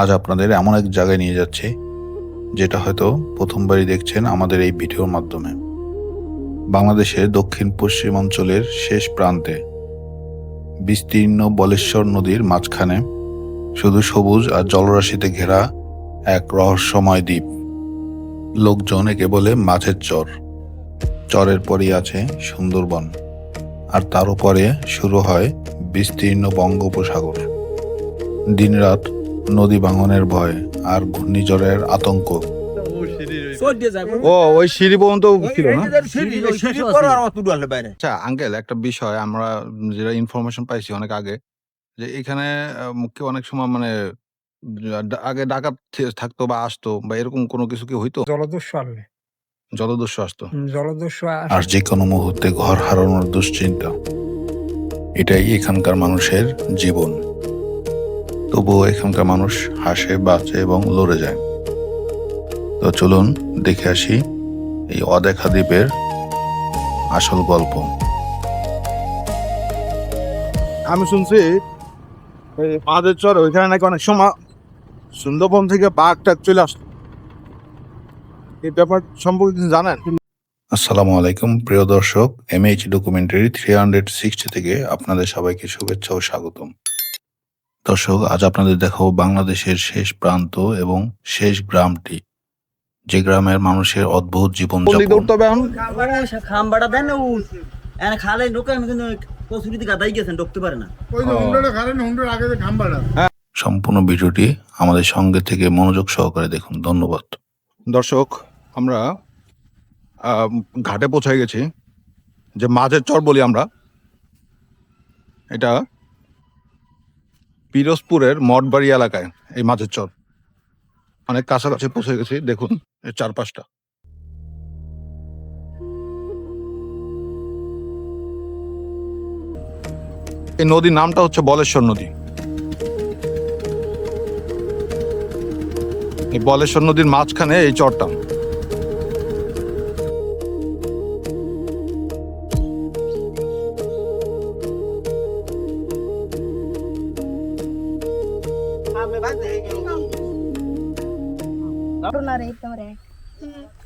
আজ আপনাদের এমন এক জায়গায় নিয়ে যাচ্ছি, যেটা হয়তো প্রথমবারই দেখছেন আমাদের এই ভিডিওর মাধ্যমে। বাংলাদেশের দক্ষিণ পশ্চিমাঞ্চলের শেষ প্রান্তে, বিস্তীর্ণ বলেশ্বর নদীর মাঝখানে শুধু সবুজ আর জলরাশিতে ঘেরা এক রহস্যময় দ্বীপ। লোকজন একে বলে মাছের চর। চরের পরই আছে সুন্দরবন, আর তার উপরে শুরু হয় বিস্তীর্ণ বঙ্গোপসাগর। দিনরাত নদী ভাঙনের ভয় আর ঘূর্ণিঝড়ের আতঙ্ক। ও ওই সিঁড়ি পর্যন্ত ছিল না? আচ্ছা আঙ্কেল একটা বিষয়। আমরা যেটা ইনফরমেশন পাইছি অনেক আগে যে এখানে মুখ্য অনেক সময় মানে আগে ডাকাত থাকতো বা আসতো বা এরকম কোনো কিছু কি হইতো? জলদস্যু আসবে জলদস্যু আসতো। জলদস্যু আর যে কোনো মুহূর্তে ঘর হারানোর দুশ্চিন্তা। এটাই এখানকার মানুষের জীবন। তবুও এখানকার মানুষ হাসে বাঁচে এবং লড়ে যায়। তো চলুন দেখে আসি এই অদেখা দ্বীপের আসল গল্প। আমি শুনছি পাহাড়ের চর ওইখানে নাকি অনেক সময় সুন্দরবন থেকে বাঘ টাক চলে আসতো এই ব্যাপার সম্পর্কে কিছু জানেন? আসসালামু আলাইকুম প্রিয় দর্শক MH documentary three hundred sixty থেকে আপনাদের সবাইকে শুভেচ্ছা ও স্বাগতম। দর্শক আজ আপনাদের দেখাবো বাংলাদেশের শেষ প্রান্ত এবং শেষ গ্রামটি যে গ্রামের মানুষের অদ্ভুত জীবন বললি এখন। খাম্বাটা দেন এনে খালে ঢোকে কিন্তু কসুরিতে গাদাই গেছেন ঢুকতে পারে না। ওই যে হুন্ডাটা খারেন হুন্ডার আগে যে খাম্বাটা সম্পূর্ণ ভিডিওটি আমাদের সঙ্গে থেকে মনোযোগ সহকারে দেখুন। ধন্যবাদ। দর্শক আমরা আহ, ঘাটে পৌঁছে গেছি যে মাঝের চর বলি আমরা। এটা পিরোজপুরের মঠবাড়ি এলাকায়, এই মাঝের চর। অনেক কাছাকাছি পৌঁছে গেছি, দেখুন, এর চারপাশটা। এই নদীর নামটা হচ্ছে বলেশ্বর নদী। এই বলেশ্বর নদীর মাঝখানে এই চরটা।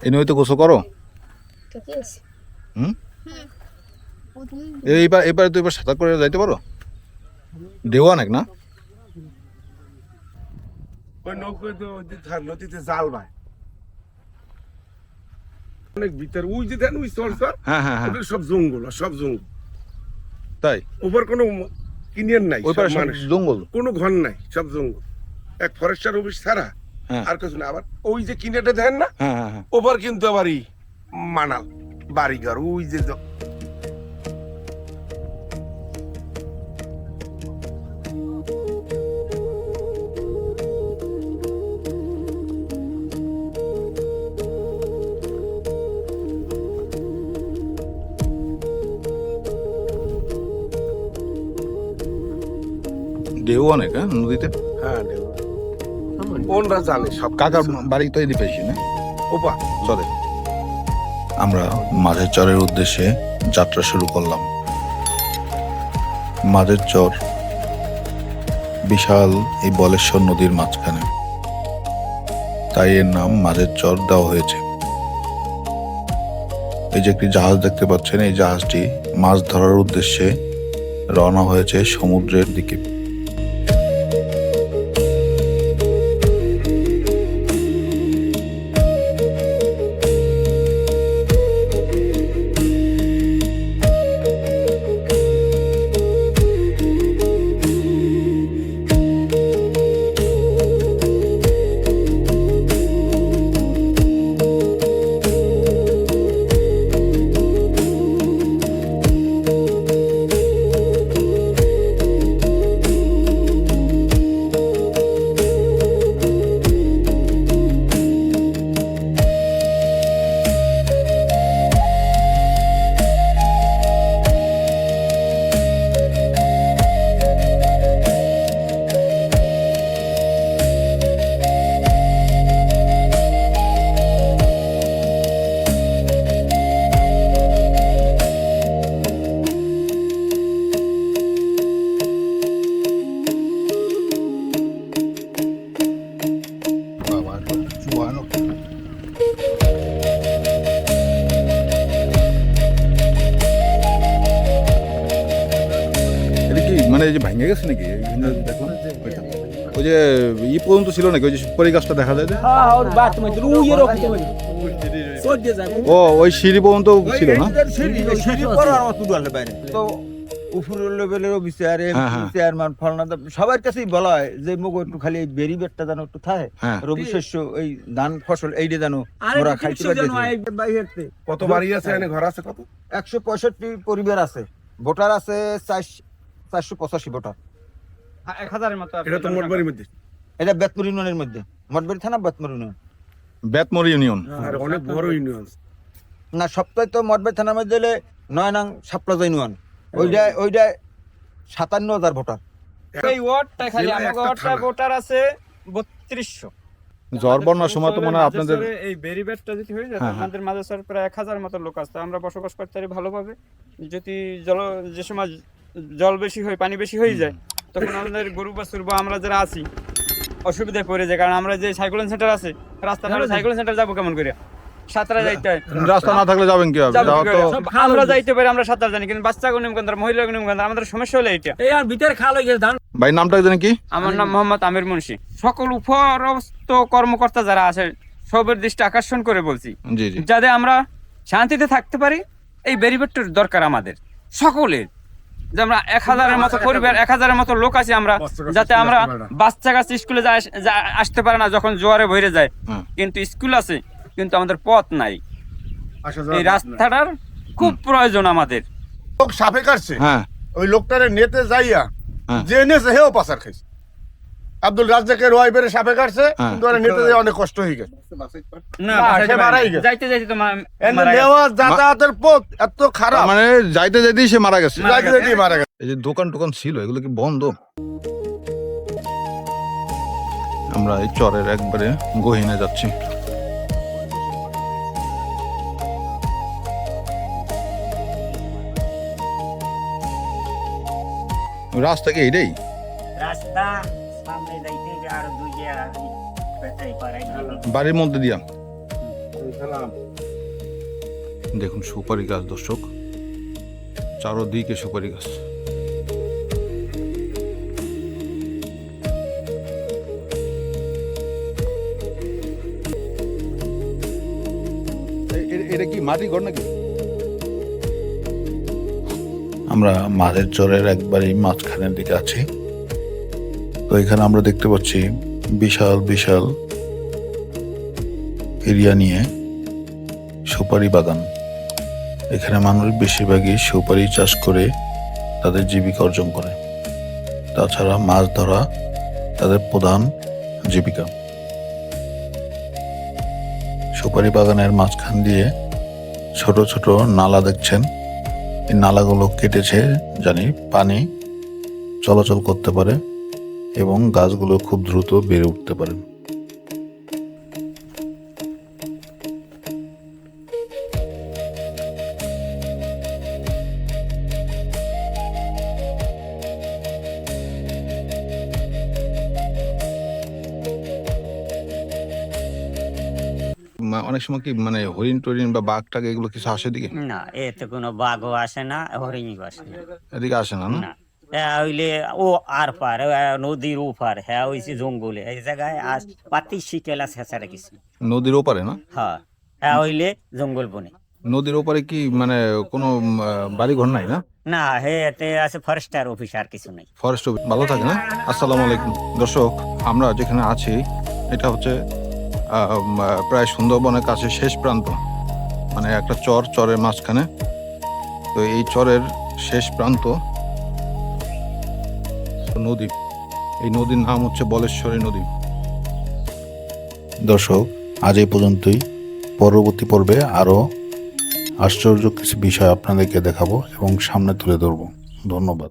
এই নদীতে গোসল করো? হুম? এইবার এবারে তো এবার সাঁতার করে যাইতে পারো। ঢেউ অনেক না? নদীতে জাল ভাই অনেক ভিতর যে দেন হ্যাঁ হ্যাঁ হ্যাঁ। সব জঙ্গল সব জঙ্গল। তাই? ওপর কোনো নাই ওই জঙ্গল? কোনো ঘর নাই সব জঙ্গল। এক ফরেস্টার অফিস ছাড়া হ্যাঁ। আর কিছু না। আবার ওই যে কিনেটা দেন না হ্যাঁ হ্যাঁ ওপর কিন্তু আবারই মানাল বাড়িঘর ওই যে ঢেউ অনেক হ্যাঁ নদীতে? হ্যাঁ দেব ওনরা জানে সব কাকার বাড়ি তো এদিকে না? ওপা চলে। আমরা মাঝের চরের উদ্দেশ্যে যাত্রা শুরু করলাম। মাঝের চর বিশাল এই বলেশ্বর নদীর মাঝখানে। তাই এর নাম মাঝের চর দেওয়া হয়েছে। এই যে একটি জাহাজ দেখতে পাচ্ছেন এই জাহাজটি মাছ ধরার উদ্দেশ্যে রওনা হয়েছে সমুদ্রের দিকে। যে ভেঙে গেছে নাকি? দেখলাম ওই যে ই পর্যন্ত ছিল নাকি? ওই যে সুপারি গাছটা দেখা যায় যে? হ্যাঁ সহ্য যায়। ও ওই সিঁড়ি পর্যন্ত ছিল না? তো উপরের লেভেলের অফিসার হ্যাঁ, হ্যাঁ। চেয়ারম্যান ফলনা সবার কাছেই বলা হয় যে মুখ একটু খালি এই বেরি বেটটা যেন একটু থাকে। হ্যাঁ। রবি শস্য এই ধান ফসল এইটা যেন ওরা খাইতে কত বাড়ি আছে ঘর আছে কত? একশো পঁয়ষট্টি পরিবার আছে। ভোটার আছে চারশ- চারশো পঁচাশি ভোটার এক হাজারের মতো এটা তো মোট মধ্যে। এটা বেতপুর ইউনিয়নের মধ্যে। মঠবাড়ি থানা বেতপুর ইউনিয়ন। বেতমর ইউনিয়ন। অনেক বড় ইউনিয়ন। না সপ্তাহে তো মঠবাড়ি থানার মধ্যে হলে নয় নং সাপ্লাজা ইউনিয়ন। ওইটা ওইটা সাতান্ন হাজার ভোটার এই ওয়ার্ডটা খালি আমার ওয়ার্ডটা ভোটার আছে বত্রিশশো। জ্বর বন্যার সময় তো মনে হয় আপনাদের এই বেরিবেটটা যদি হয়ে যায় হ্যাঁ, হ্যাঁ। আমাদের মাঝে স্যার প্রায় এক হাজার মতো লোক আছে। আমরা বসবাস করতে পারি ভালোভাবে। যদি জল যে সময় জল বেশি হয় পানি বেশি হয়ে যায় তখন আমাদের গরু বাছুর বা আমরা যারা আছি অসুবিধায় পড়ে যায়। কারণ আমরা যে সাইক্লোন সেন্টার আছে রাস্তা নাহলে সাইক্লোন সেন্টার যাব কেমন করে? সাঁতারা যাইতে হয়। রাস্তা না থাকলে যাবেন কি হবে যাব যাওয়া কি তো করে? আমরা যাইতে পারি আমরা সাঁতার জানি কিন্তু বাচ্চা গুনিম কেন্দ্র মহিলা গুনিম কেন্দ্র আমাদের সমস্যা হলো এইটা। এই আর ভিতরে খাল হয়ে গেছে ধান ভাই নামটা জানেন কি? আমার নাম মোহাম্মদ আমির মুন্সি। সকল উপরস্থ কর্মকর্তা যারা আছে সবের দৃষ্টি আকর্ষণ করে বলছি। জি জি। যাতে আমরা শান্তিতে থাকতে পারি এই ব্যারিবেটটার দরকার আমাদের। সকলের। যে আমরা এক হাজারের মতো পরিবার এক হাজারের মতো লোক আছি আমরা যাতে আমরা বাচ্চা কাছে স্কুলে আসতে পারে না যখন জোয়ারে ভরে যায়। কিন্তু স্কুল আছে কিন্তু আমাদের পথ নাই। এই রাস্তাটার খুব প্রয়োজন আমাদের। লোক সাপে কাটছে। হ্যাঁ। ওই লোকটারে নেতে যাইয়া হ্যাঁ। যে এনেছে হেও পাচার খাইছে। আব্দুল রাজ্জাকের ওয়াইফের সাপে কাটছে হ্যাঁ। কিন্তু ওরা নেতে যাই অনেক কষ্ট হয়ে গেছে। না না, সে মারাই গেছে। যাইতে যাইতে তো। নেওয়া যাতায়াতের পথ এত খারাপ। মানে যাইতে যাইতেই সে মারা গেছে। যাইতে যাইতেই মারা গেছে এই যে দোকান টোকান ছিল এগুলো কি বন্ধ? আমরা এই চরের একবারে গহিনে যাচ্ছি। রাস্তা কি এইটাই? রাস্তা সামনে যাইতে হবে আর দুই যে আর এই পাড়ায় গেলে। বাড়ির মধ্যে দিয়া? দেখুন সুপারি গাছ দর্শক। চারোদিকে সুপারি গাছ। এটা কি মাটি ঘর নাকি? আমরা মাঝের চরের একবারই মাঝখানের দিকে আছি। তো এখানে আমরা দেখতে পাচ্ছি বিশাল বিশাল এরিয়া নিয়ে সুপারি বাগান। এখানে মানুষ বেশিরভাগই সুপারি চাষ করে তাদের জীবিকা অর্জন করে। তাছাড়া মাছ ধরা তাদের প্রধান জীবিকা। সুপারি বাগানের মাঝখান দিয়ে ছোট ছোট নালা দেখছেন। এই নালাগুলো কেটেছে জানি পানি চলাচল করতে পারে। এবং গাছগুলো খুব দ্রুত বেড়ে উঠতে পারে। অনেক সময় কি মানে হরিণ টরিণ বা বাঘ টাঘ এগুলো কিছু আসে দিকে না এতে কোনো বাঘও আসে না হরিণও আসে না এদিকে আসে না? না। হ্যাঁ হইলে ও আর পার ও নদীর ওপার হ্যাঁ হইছে জঙ্গলে এই জায়গায় আজ পাতি শিকেলা ছেঁচারে কিছু নদীর ওপারে না? হ্যাঁ হ্যাঁ হইলে জঙ্গল বনে। নদীর ওপারে কি মানে কোনো বাড়ি ঘর নাই না? না হে এতে আছে ফরেস্টার অফিস আর কিছু নেই। ফরেস্ট অফিস ভালো থাকে না? আসসালামু আলাইকুম। দর্শক আমরা যেখানে আছি এটা হচ্ছে প্রায় সুন্দরবনের কাছে শেষ প্রান্ত। মানে একটা চর চরের মাঝখানে। তো এই চরের শেষ প্রান্ত নদী। এই নদীর নাম হচ্ছে বলেশ্বরী নদী। দর্শক, আজ এই পর্যন্তই। পরবর্তী পর্বে আরও আশ্চর্য কিছু বিষয় আপনাদেরকে দেখাবো এবং সামনে তুলে ধরবো। ধন্যবাদ।